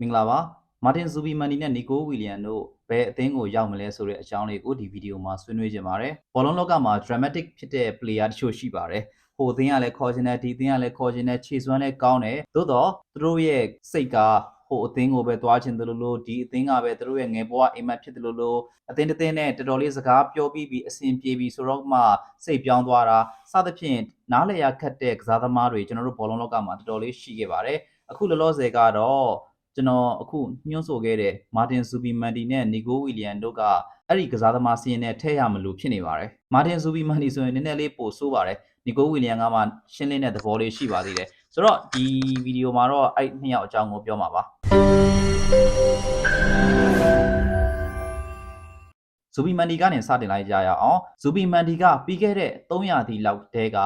မင်္ဂလာပါမာတင်ဇူဘီမန်နီနဲ့နီကိုဝီလျံတို့ဘယ်အသင်းကိုရောက်မလဲဆိုတဲ့အကြောင်းလေးကိုဒီဗီဒီယိုမှာဆွေးနွေးကြပါတယ်ဘောလုံးလောကမှာ dramatic ဖြစ်တဲ့ player တချို့ရှိပါတယ်ဟိုအသင်းကလည်းခေါ်ချင်တယ်ဒီအသင်းကလည်းခေါ်ချင်တယ်ခြေစွမ်းလည်းကောင်းတယ်သို့တော့သူတို့ရဲ့စိတ်ကဟိုအသင်းကိုပဲသွားချင်တယ်လို့လို့ဒီအသင်းကပဲသူတို့ရဲ့ငယ်ဘဝအိမ်မက်ဖြစ်တယ်လို့လို့အသင်းတစ်သင်းနဲ့တော်တော်လေးစကားပြောပြီးပြီးအဆင်ပြေပြီးဆိုတော့မှစိတ်ပြောင်းသွားတာစသဖြင့်နားလည်ရခက်တဲ့ကစားသမားတွေကျွန်တော်တို့ဘောလုံးလောကမှာတော်တော်လေးရှိခဲ့ပါတယ်အခုလောလောဆယ်ကတော့ ကျွန်တော်အခုညွှန်းဆိုခဲ့တဲ့မာတင်ဇူဘီမန်တီနဲ့နီကိုဝီလျံတို့ကအဲ့ဒီကစားသမားစီးရင်နဲ့ထည့်ရမလို့ဖြစ်နေပါတယ်မာတင်ဇူဘီမန်တီဆိုရင်နည်းနည်းလေးပိုဆိုးပါတယ်နီကိုဝီလျံကမှရှင်းလင်းတဲ့သဘောလေးရှိပါသေးတယ်ဆိုတော့ဒီဗီဒီယိုမှာတော့အဲ့နှစ်ယောက်အကြောင်းကိုပြောမှာပါဇူဘီမန်တီကနေစတင်လိုက်ကြရအောင်ဇူဘီမန်တီကပြီးခဲ့တဲ့300တီလောက်တဲက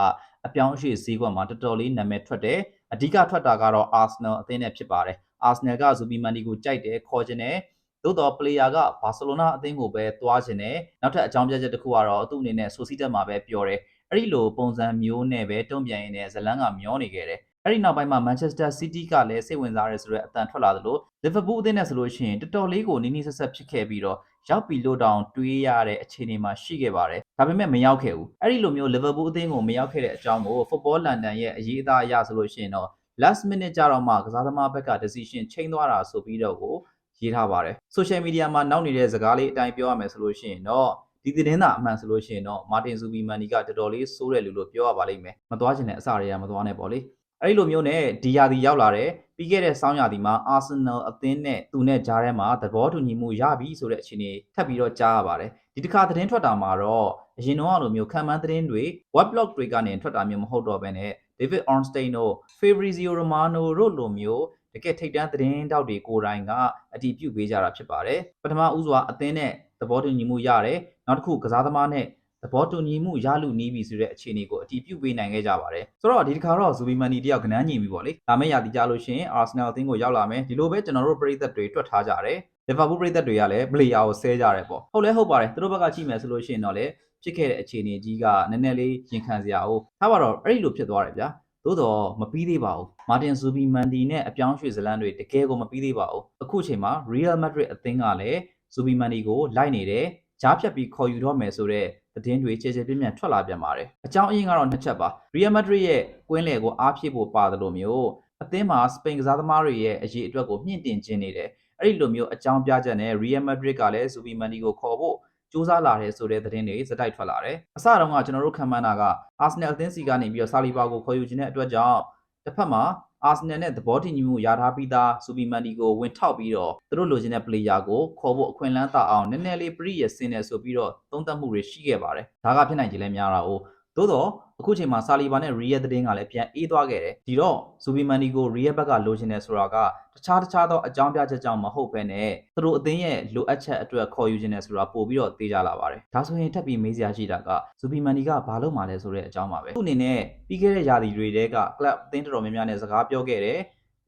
အပြောင်းအရွှေ့ဈေးကွက်မှာတော်တော်လေးနာမည်ထွက်တယ်အဓိကထွက်တာကတော့ Arsenal အသင်းနဲ့ဖြစ်ပါတယ် Arsenal ကဇူဘီမန်တီကိုကြိုက်တယ်ခေါ်ခြင်းတယ်သို့တော့ player ကဘာစီလိုနာအသင်းကိုပဲသွားခြင်းတယ်နောက်ထပ်အကြောင်းပြချက်တစ်ခုကတော့သူ့အနေနဲ့ဆိုစီတက်မှာပဲပြောတယ်အဲ့ဒီလိုပုံစံမျိုးနဲ့ပဲတုံ့ပြန်ရင်းနဲ့ဇလန်းကမျောနေခဲ့တယ်အဲ့ဒီနောက်ပိုင်းမှာ Manchester City ကလည်းစိတ်ဝင်စားရဲဆိုတဲ့အတန်ထွက်လာသလို Liverpool အသင်းနဲ့ဆိုလို့ရှိရင်တော်တော်လေးကိုနီးနီးဆက်ဆက်ဖြစ်ခဲ့ပြီးတော့ရောက်ပြီလို့တောင်တွေးရတဲ့အခြေအနေမှာရှိခဲ့ပါတယ်ဒါပေမဲ့မရောက်ခဲ့ဘူးအဲ့ဒီလိုမျိုး Liverpool အသင်းကိုမရောက်ခဲ့တဲ့အကြောင်းကို Football London ရဲ့အရေးအသားအရဆိုလို့ရှိရင်တော့ last minute ကြတော့မှကစားသမားဘက်က decision ချိန်သွားတာဆိုပြီးတော့ကိုရေးထားပါတယ် social media မှာနောက်နေတဲ့စကားလေးအတိုင်းပြောရမယ်ဆိုလို့ရှိရင်တော့ဒီသတင်းသာအမှန်ဆိုလို့ရှိရင်တော့မာတင်ဇူဘီမန်နီကတော်တော်လေးစိုးတယ်လို့လို့ပြောရပါလိမ့်မယ်မသွားချင်တဲ့အစတွေကမသွားနဲ့ပေါ့လေ အဲ့ဒီလိုမျိုးနဲ့ဒီယာဒီရောက်လာတယ်ပြီးခဲ့တဲ့ဆောင်းရာသီမှာ Arsenal အသင်းနဲ့သူနဲ့ကြားထဲမှာသဘောတူညီမှုရပြီဆိုတဲ့အခြေအနေထပ်ပြီးတော့ကြားရပါတယ်ဒီတစ်ခါသတင်းထွက်တာမှာတော့အရင်တော့လိုမျိုးခံမှန်းသတင်းတွေ web blog တွေကနေထွက်တာမျိုးမဟုတ်တော့ဘဲနဲ့ David Ornstein တို့ Fabrizio Romano တို့လိုမျိုးတကယ်ထိပ်တန်းသတင်းတောက်တွေကိုယ်တိုင်ကအတည်ပြုပေးကြတာဖြစ်ပါတယ်ပထမဦးစွာအသင်းနဲ့သဘောတူညီမှုရတယ်နောက်တစ်ခုကစားသမားနဲ့ သဘောတူညီမှုရလူနီးပြီဆိုတဲ့အခြေအနေကိုအတည်ပြုပေးနိုင်ခဲ့ကြပါတယ်ဆိုတော့ဒီတစ်ခါတော့ဇူဘီမန်နီတယောက်ကနန်းညီပြီပေါ့လေဒါမဲ့ရာတီကြလို့ရှိရင် Arsenal အသင်းကိုရောက်လာမယ်ဒီလိုပဲကျွန်တော်တို့ပြည်သက်တွေတွက်ထားကြတယ်လီဗာပူးပြည်သက်တွေကလည်း player ကိုဆဲကြတယ်ပေါ့ဟုတ်လဲဟုတ်ပါတယ်သူတို့ဘက်ကကြည့်မယ်ဆိုလို့ရှိရင်တော့လေဖြစ်ခဲ့တဲ့အခြေအနေကြီးကနည်းနည်းလေးရင်ခံစရာ哦ထားပါတော့အဲ့ဒီလိုဖြစ်သွားတယ်ဗျာသို့တော့မပြီးသေးပါဘူးမာတင်ဇူဘီမန်တီနဲ့အပြောင်းရွှေ့ဇလန်တွေတကယ်ကိုမပြီးသေးပါဘူးအခုချိန်မှာ Real Madrid အသင်းကလည်းဇူဘီမန်တီကိုလိုက်နေတယ်ကြားဖြတ်ပြီးခေါ်ယူတော့မယ်ဆိုတော့ သတင်းတွေခြေခြေပြင်းပြင်းထွက်လာပြန်ပါတယ်အကြောင်းအရင်းကတော့နှစ်ချက်ပါ Real Madrid ရဲ့ကွင်းလယ်ကိုအားဖြည့်ဖို့ပါတယ်လို့မျိုးအသင်းမှာစပိန်ကစားသမားတွေရဲ့အရေးအတွက်ကိုမြင့်တင်ခြင်းနေတယ်အဲ့ဒီလိုမျိုးအကြောင်းပြချက်နဲ့ Real Madrid ကလည်းဇူဘီမန်တီကိုခေါ်ဖို့စူးစမ်းလာတယ်ဆိုတဲ့သတင်းတွေစတိုက်ထွက်လာတယ်။အစတုန်းကကျွန်တော်တို့ခံမှန်းတာက Arsenal အသင်းစီကနေပြီးတော့ဆာလီဘာကိုခေါ်ယူခြင်းတဲ့အတွက်ကြောင့်တစ်ဖက်မှာ Arsenal နဲ့သဘောတူညီမှုရထားပြီးသားစူပီမန်ဒီကိုဝင်ထောက်ပြီးတော့သူတို့လိုချင်တဲ့ player ကိုခေါ်ဖို့အခွင့်အလမ်းတောက်အောင်နည်းနည်းလေးပြည့်ရစင်းနေဆိုပြီးတော့သုံးသပ်မှုတွေရှိခဲ့ပါတယ်။ဒါကဖြစ်နိုင်ကြလဲများတာ哦။ သို့တော့အခုချိန်မှာဆာလီဘာနဲ့ရီယက်သတင်းကလည်းပြန်အေးသွားခဲ့တယ်ဒီတော့ဇူဘီမန်ဒီကိုရီယက်ဘက်ကလိုချင်တယ်ဆိုတာကတခြားတခြားသောအကြောင်းပြချက်ကြောင့်မဟုတ်ဘဲနဲ့သူတို့အသင်းရဲ့လိုအပ်ချက်အတွက်ခေါ်ယူခြင်းတယ်ဆိုတာပို့ပြီးတော့သိကြလာပါတယ်ဒါဆိုရင်ထပ်ပြီးမေးစရာရှိတာကဇူဘီမန်ဒီကဘာလို့မှလဲဆိုတဲ့အကြောင်းပါပဲသူ့အနေနဲ့ပြီးခဲ့တဲ့ရာသီတွေတဲကကလပ်အသင်းတော်တော်များများနဲ့စကားပြောခဲ့တယ်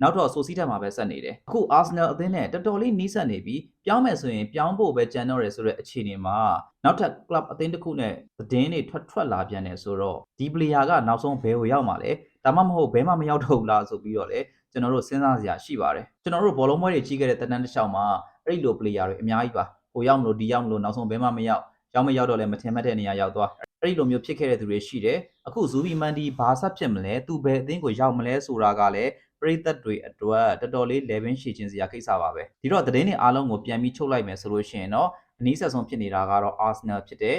နောက်တော့ဆိုစီတက်မှာပဲဆက်နေတယ်အခု Arsenal အသင်းနဲ့တော်တော်လေးနီးစပ်နေပြီးပြောင်းမယ်ဆိုရင်ပြောင်းဖို့ပဲကြံတော့ရဆိုတဲ့အခြေအနေမှာနောက်ထပ် club အသင်းတစ်ခုနဲ့သတင်းတွေထွက်ထွက်လာပြန်တယ်ဆိုတော့ဒီ player ကနောက်ဆုံးဘယ်ကိုရောက်မှာလဲဒါမှမဟုတ်ဘဲမှမရောက်တော့ဘူးလားဆိုပြီးတော့လေကျွန်တော်တို့စဉ်းစားစရာရှိပါတယ်ကျွန်တော်တို့ဘောလုံးပွဲတွေကြီးခဲ့တဲ့တနန်းတစ်လျှောက်မှာအဲ့ဒီလို player တွေအများကြီးပါဟိုရောက်မလို့ဒီရောက်မလို့နောက်ဆုံးဘဲမှမရောက်ရောက်မရောက်တော့လည်းမထင်မှတ်တဲ့နေရာရောက်သွားအဲ့ဒီလိုမျိုးဖြစ်ခဲ့တဲ့သူတွေရှိတယ်အခုဇူဘီမန်ဒီဘာဆက်ဖြစ်မလဲသူဘယ်အသင်းကိုရောက်မလဲဆိုတာကလည်း ပရိသတ်တွေအတွက်တော်တော်လေး level ရှည်ခြင်းစရာကိစ္စပါပဲဒီတော့သတင်းတွေအားလုံးကိုပြန်ပြီးချုပ်လိုက်မယ်ဆိုလို့ရှိရင်တော့အနည်းဆက်ဆုံးဖြစ်နေတာကတော့ Arsenal ဖြစ်တယ်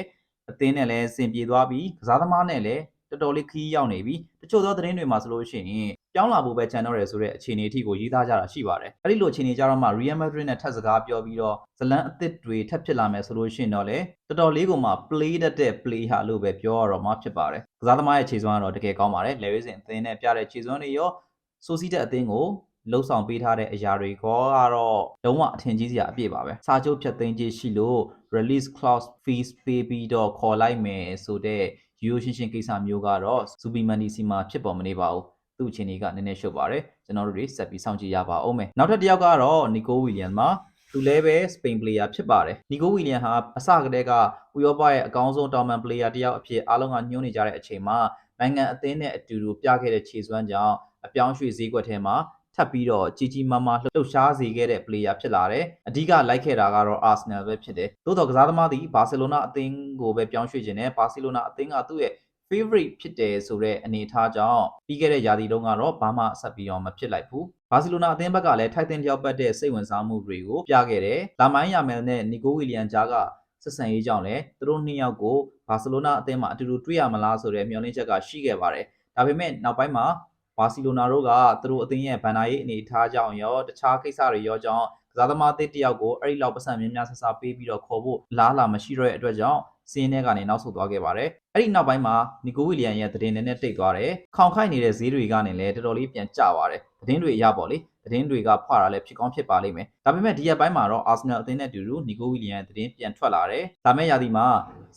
အသင်းနဲ့လည်းစင်ပြေသွားပြီးကစားသမားနဲ့လည်းတော်တော်လေးခီးရောက်နေပြီတချို့သောသတင်းတွေမှာဆိုလို့ရှိရင်ပြောင်းလာဖို့ပဲချန်တော့ရဆိုတဲ့အခြေအနေအထိကိုရေးသားကြတာရှိပါတယ်အဲ့ဒီလိုအခြေအနေကြတော့မှ Real Madrid နဲ့ထပ်စကားပြောပြီးတော့ဇလန်အသစ်တွေထပ်ဖြစ်လာမယ်ဆိုလို့ရှိရင်တော့လေတော်တော်လေးကိုမှ play တတ်တဲ့ play ဟာလို့ပဲပြောရတော့မှဖြစ်ပါတယ်ကစားသမားရဲ့ခြေစွမ်းကတော့တကယ်ကောင်းပါတယ်လေဝိစင်အသင်းနဲ့ပြတဲ့ခြေစွမ်းတွေရော ဆိုစီတဲ့အသင်းကိုလှုပ်ဆောင်ပေးထားတဲ့အရာတွေကောကတော့လုံးဝအထင်ကြီးစရာအပြည့်ပါပဲစာချုပ်ဖြတ်သိမ်းခြင်းရှိလို့ release clause fees ပေးပြီးတော့ခေါ်လိုက်မယ်ဆိုတဲ့ရိုးရှင်းရှင်းကိစ္စမျိုးကတော့ Superman DC မှာဖြစ်ပေါ်မနေပါဘူးသူ့အခြေအနေကနည်းနည်းရှုပ်ပါတယ်ကျွန်တော်တို့တွေဆက်ပြီးစောင့်ကြည့်ရပါဦးမယ်နောက်ထပ်တစ်ယောက်ကတော့ Nico Williams မှာသူလည်းပဲ Spain player ဖြစ်ပါတယ်။ Nico William ဟာအစကတည်းကဥရောပရဲ့အကောင်းဆုံးတောင်ပန် player တစ်ယောက်အဖြစ်အားလုံးကညွှန်းနေကြတဲ့အချိန်မှာနိုင်ငံအသင်းနဲ့အတူတူပြခဲ့တဲ့ခြေစွမ်းကြောင့် အပြောင်းရွှေ့ဈေးကွက်ထဲမှာထပ်ပြီးတော့ကြီးကြီးမားမားလှုပ်ရှားစေခဲ့တဲ့ player ဖြစ်လာတယ်အဓိကလိုက်ခဲ့တာကတော့ Arsenal ပဲဖြစ်တယ်သို့တော်ကစားသမားသည်ဘာစီလိုနာအသင်းကိုပဲပြောင်းရွှေ့ခြင်းနဲ့ဘာစီလိုနာအသင်းကသူ့ရဲ့ favorite ဖြစ်တယ်ဆိုတဲ့အနေအထားကြောင့်ပြီးခဲ့တဲ့ရာသီတုန်းကတော့ဘာမှဆက်ပြီးအောင်မဖြစ်လိုက်ဘူးဘာစီလိုနာအသင်းဘက်ကလည်းထိုက်တင်လျောက်ပတ်တဲ့စိတ်ဝင်စားမှုတွေကိုပြခဲ့တယ်လာမိုင်းယာမယ်နဲ့နီကိုဝီလီယန်ဂျာကဆက်ဆံရေးကြောင့်လည်းသူတို့နှစ်ယောက်ကိုဘာစီလိုနာအသင်းမှာအတူတူတွေ့ရမလားဆိုတဲ့မျှော်လင့်ချက်ကရှိခဲ့ပါတယ်ဒါပေမဲ့နောက်ပိုင်းမှာ ဘာစီလိုနာတို့ကသူတို့အသင်းရဲ့ဘန်နာရေးအနေအထားကြောင့်ရောတခြားကိစ္စတွေရောကြောင့်ကစားသမားအသစ်တစ်ယောက်ကိုအဲ့ဒီလောက်ပတ်စံများများဆဆပေးပြီးတော့ခေါ်ဖို့လားလာမရှိတော့တဲ့အတွက်ကြောင့်စင်းထဲကနေနောက်ဆုတ်သွားခဲ့ပါတယ်။အဲ့ဒီနောက်ပိုင်းမှာနီကိုဝီလီယန်ရဲ့သတင်းနဲ့နဲ့တိတ်သွားတယ်။ခေါင်ခိုက်နေတဲ့ဈေးတွေကနေလည်းတော်တော်လေးပြန်ကျသွားတယ်။သတင်းတွေအရပေါ့လေ။သတင်းတွေကဖွာတာလည်းဖြစ်ကောင်းဖြစ်ပါလိမ့်မယ်။ဒါပေမဲ့ဒီရက်ပိုင်းမှာတော့အာဆင်နယ်အသင်းနဲ့အတူတူနီကိုဝီလီယန်ရဲ့သတင်းပြန်ထွက်လာတယ်။ဒါမဲ့ရာသီမှာ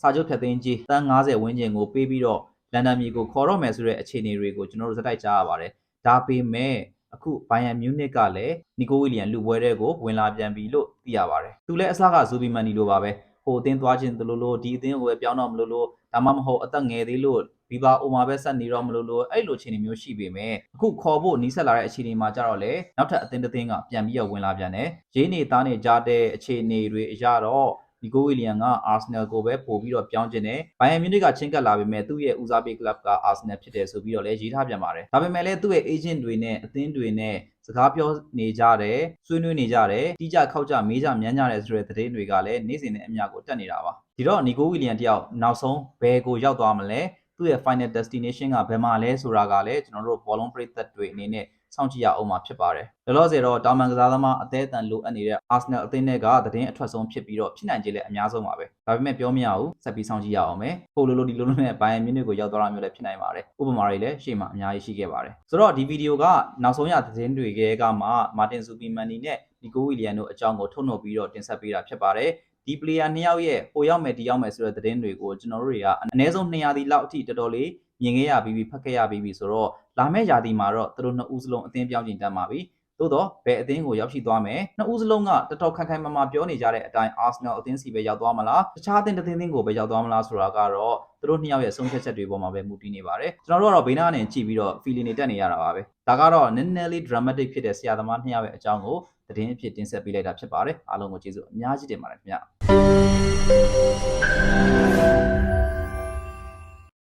စာချုပ်ဖြတ်သိမ်းကြီးတန်း90ဝန်းကျင်ကိုပေးပြီးတော့ လန်ဒန်မြေကိုခေါ်တော့မယ်ဆိုတဲ့အခြေအနေတွေကိုကျွန်တော်တို့ဇက်တိုက်ကြားရပါတယ်။ဒါပေမဲ့အခုဘိုင်ယန်မြူးနစ်ကလည်းနီကိုဝီလီယန်လူပွဲတဲ့ကိုဝင်လာပြန်ပြီလို့သိရပါတယ်။သူလည်းအစကဇူဘီမန်နီလိုပါပဲ။ဟိုအသင်းသွားခြင်းတလို့လို့ဒီအသင်းကိုပဲပြောင်းတော့မလို့လို့ဒါမှမဟုတ်အသက်ငယ်သေးလို့ဘီဘာအိုမာပဲဆက်နေတော့မလို့လို့အဲ့လိုအခြေအနေမျိုးရှိပေမဲ့အခုခေါ်ဖို့နီးစပ်လာတဲ့အခြေအနေမှာကြတော့လေနောက်ထပ်အသင်းတစ်သင်းကပြန်ပြီးတော့ဝင်လာပြန်တယ်။ရင်းနေသားနေကြတဲ့အခြေအနေတွေအရတော့ ဒီကိုဝီလီယန်ကအာဆင်နယ်ကိုပဲပို့ပြီးတော့ပြောင်းကျင်တယ်။ဘိုင်ယန်မြူးနစ်ကချင်းကပ်လာပေမဲ့သူ့ရဲ့ဦးစားပေးကလပ်ကအာဆင်နယ်ဖြစ်တယ်ဆိုပြီးတော့လည်းရေးထားပြန်ပါတယ်။ဒါပေမဲ့လည်းသူ့ရဲ့ agent တွေနဲ့အသင်းတွေနဲ့စကားပြောနေကြတယ်ဆွေးနွေးနေကြတယ်တီးကြခောက်ကြမေးကြမြန်းကြတယ်ဆိုတဲ့သတင်းတွေကလည်းနေ့စဉ်နဲ့အမျှကိုတက်နေတာပါဒီတော့နီကိုဝီလီယန်တယောက်နောက်ဆုံးဘယ်ကိုရောက်သွားမလဲသူ့ရဲ့ final destination ကဘယ်မှာလဲဆိုတာကလည်းကျွန်တော်တို့ဘောလုံးပရိသတ်တွေအနေနဲ့ စောင့်ကြည့်ရအောင်မှာဖြစ်ပါတယ်လောလောဆယ်တော့တာမန်ကစားသမားအသေးအတန်လိုအပ်နေတဲ့ Arsenal အသင်းတွေကသတင်းအထွက်ဆုံးဖြစ်ပြီးတော့ဖြစ်နိုင်ခြေလည်းအများဆုံးပါပဲဒါပေမဲ့ပြောမရဘူးဆက်ပြီးစောင့်ကြည့်ရအောင်မယ်ဟိုလိုလိုဒီလိုလိုနဲ့ဘိုင်ယန်မြူနစ်ကိုရောက်သွားတာမျိုးလည်းဖြစ်နိုင်ပါတယ်ဥပမာတွေလည်းရှေ့မှာအများကြီးရှိခဲ့ပါတယ်ဆိုတော့ဒီဗီဒီယိုကနောက်ဆုံးရသတင်းတွေကကမှမာတင်ဆူပီမန်နီနဲ့နီကိုဝီလီယန်တို့အကြောင်းကိုထုတ်နှုတ်ပြီးတော့တင်ဆက်ပေးတာဖြစ်ပါတယ်ဒီ player နှစ်ယောက်ရဲ့ဟိုရောက်မယ်ဒီရောက်မယ်ဆိုတဲ့သတင်းတွေကိုကျွန်တော်တို့တွေကအနည်းဆုံး200ဒီလောက်အထိတော်တော်လေး မြင်ခဲ့ရပြီးပြီဖတ်ခဲ့ရပြီးပြီဆိုတော့လာမယ့်ရာသီမှာတော့သူတို့နှစ်ဦးစလုံးအသင်းပြောင်းချိန်တတ်မှာပြီသို့တော့ဘယ်အသင်းကိုရောက်ရှိသွားမယ်နှစ်ဦးစလုံးကတော်တော်ခိုင်ခိုင်မာမာပြောနေကြတဲ့အတိုင်း Arsenal အသင်းစီပဲရောက်သွားမလားတခြားအသင်းတစ်သင်းသင်းကိုပဲရောက်သွားမလားဆိုတာကတော့သူတို့နှစ်ယောက်ရဲ့ဆုံးဖြတ်ချက်တွေပေါ်မှာပဲမူတည်နေပါတယ်ကျွန်တော်တို့ကတော့ဘေးနားကနေကြည့်ပြီးတော့ feeling တွေတက်နေရတာပါပဲဒါကတော့နည်းနည်းလေး dramatic ဖြစ်တဲ့ဆရာသမားနှစ်ယောက်ရဲ့အကြောင်းကိုသတင်းအဖြစ်တင်ဆက်ပေးလိုက်တာဖြစ်ပါတယ်အားလုံးကိုကျေးဇူးအများကြီးတင်ပါတယ်ခင်ဗျ